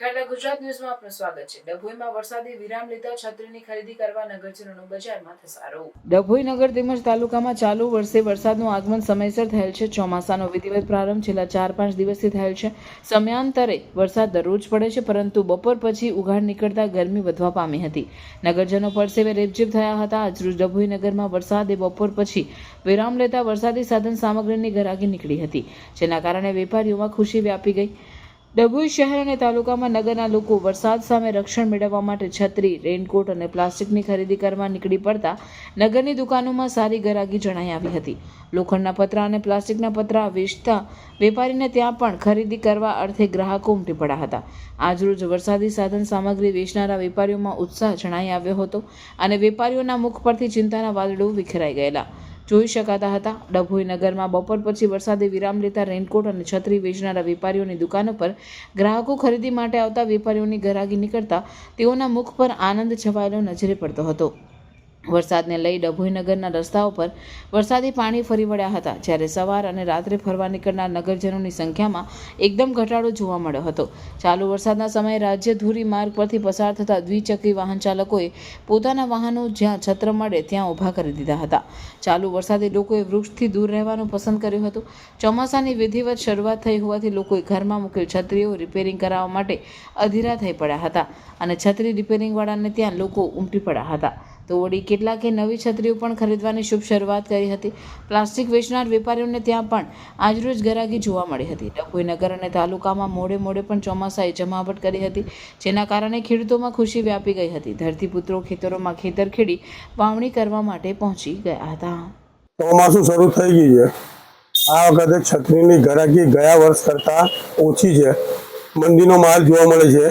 ગુજરાત ન્યૂઝમાં આપનું સ્વાગત છે. ડભોઈમાં વરસાદી વિરામ લેતા છત્રીની ખરીદી કરવા નગરજનોનો બજારમાં ધસારો. ડભોઈ નગર તેમજ તાલુકામાં ચાલુ વર્ષે વરસાદનું આગમન સમયસર થયેલ છે. ચોમાસાનો વિધિવત પ્રારંભ છેલ્લા ચાર પાંચ દિવસથી થયેલ છે. સમયાંતરે વરસાદ દરરોજ પડે છે, પરંતુ બપોર પછી ઉઘાડ નીકળતા ગરમી વધવા પામી હતી. નગરજનો પરસેવે રેપઝેપ થયા હતા. આજરોજ ડભોઈ નગરમાં વરસાદે બપોર પછી વિરામ લેતા વરસાદી સાધન સામગ્રીની ઘરાકી નીકળી હતી, જેના કારણે વેપારીઓમાં ખુશી વ્યાપી ગઈ. ડભોઈ શહેર અને તાલુકામાં નગરના લોકો વરસાદ સામે રક્ષણ મેળવવા માટે છત્રી રેનકોટ અને પ્લાસ્ટિકની ખરીદી કરવા નીકળી પડતા નગરની દુકાનોમાં સારી ગરાગી જણાઈ આવી હતી. લોખંડના પતરા અને પ્લાસ્ટિકના પતરા વેચતા વેપારીને ત્યાં પણ ખરીદી કરવા અર્થે ગ્રાહકો ઉમટી પડ્યા હતા. આજરોજ વરસાદી સાધન સામગ્રી વેચનારા વેપારીઓમાં ઉત્સાહ જણાઈ આવ્યો હતો અને વેપારીઓના મુખ પરથી ચિંતાના વાદળો વિખેરાઈ ગયેલા. જોઈ શકાતા હતા. ડભોઈ નગરમાં બપોર પછી વરસાદે વિરામ લેતા રેનકોટ અને છત્રી વેચનારા વેપારીઓની દુકાનો પર ગ્રાહકો ખરીદી માટે આવતા વેપારીઓની ગરાગી નીકળતા તેઓના મુખ પર આનંદ છવાયેલો નજરે પડતો હતો. વરસાદને લઈ ડભોઈ નગરના રસ્તાઓ પર વરસાદી પાણી ફરી વળ્યા હતા, જ્યારે સવાર અને રાત્રે ફરવા નીકળનાર નગરજનોની સંખ્યામાં એકદમ ઘટાડો જોવા મળ્યો હતો. ચાલુ વરસાદના સમયે રાજ્ય ધુરી માર્ગ પરથી પસાર થતા દ્વિચક્રી વાહન ચાલકોએ પોતાના વાહનો જ્યાં છત્ર મળે ત્યાં ઊભા કરી દીધા હતા. ચાલુ વરસાદે લોકોએ વૃક્ષથી દૂર રહેવાનું પસંદ કર્યું હતું. ચોમાસાની વિધિવત શરૂઆત થઈ હોવાથી લોકોએ ઘરમાં મૂકેલ છત્રીઓ રિપેરિંગ કરાવવા માટે અધીરા થઈ પડ્યા હતા અને છત્રી રિપેરિંગવાળાને ત્યાં લોકો ઉમટી પડ્યા હતા. તો વળી કેટલાકે નવી છત્રીઓ પણ ખરીદવાની શુભ શરૂઆત કરી હતી. પ્લાસ્ટિક વેચનાર વેપારીઓને ત્યાં પણ આજરોજ ગરાગી જોવા મળી હતી. ડભોઈ નગર અને તાલુકામાં મોડે મોડે પણ ચોમાસાએ જમાવટ કરી હતી, જેના કારણે ખેડૂતોમાં ખુશી વ્યાપી ગઈ હતી. ધરતીપુત્રો ખેતરોમાં ખેતર ખેડી વાવણી કરવા માટે પહોંચી ગયા હતા. ચોમાસું શરૂ થઈ ગયું છે. આ વખતે છત્રીની ઘરાકી ગયા વર્ષ કરતાં ઓછી છે. મંદીનો માલ જોવા મળે છે.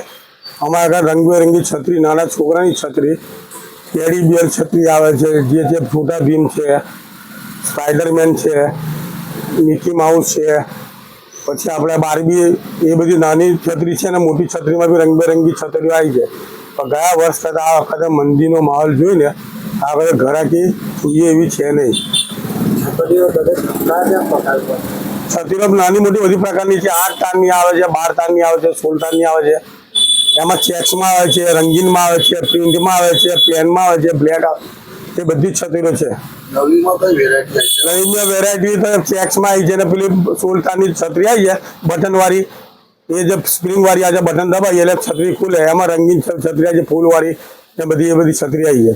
અમારા રંગબેરંગી છત્રી, નાના છોકરાની છત્રી કેડી બિયર છત્રી આવે છે જે છે ફૂટા ભીમ છે સ્પાઈડરમેન છે મિકી માઉસ છે પછી આપણે બારબી એ બધી નાની છત્રી છે ને મોટી છત્રીમાં બી રંગબેરંગી છત્રીઓ આવી છે. પણ ગયા વર્ષ કરતાં આ વખતે મંદીનો માહોલ જોઈને આ વખતે ઘરાકી જોઈએ એવી છે નહીં. છત્રીઓ નાની મોટી બધી પ્રકારની છે. આઠ તારની આવે છે બાર તારની આવે છે સોળ તારની આવે છે. એમાં ચેક્સમાં આવે છે રંગીનમાં આવે છે પ્રિન્ટમાં આવે છે પેનમાં આવે છે બ્લેક આવે એ બધી જ છત્રીઓ છે. નવીમાં વેરાયટી તો ચેક્સમાં આવી છે ને પેલી સુલતાની છત્રી આવી છે બટનવાળી. એ જે સ્પ્રિંગવાળી આજે બટન દબાઈ એટલે છત્રી ખુલે. એમાં રંગીન છત્રી આવી છે ફૂલવાળી ને બધી એ બધી છત્રી આવી છે.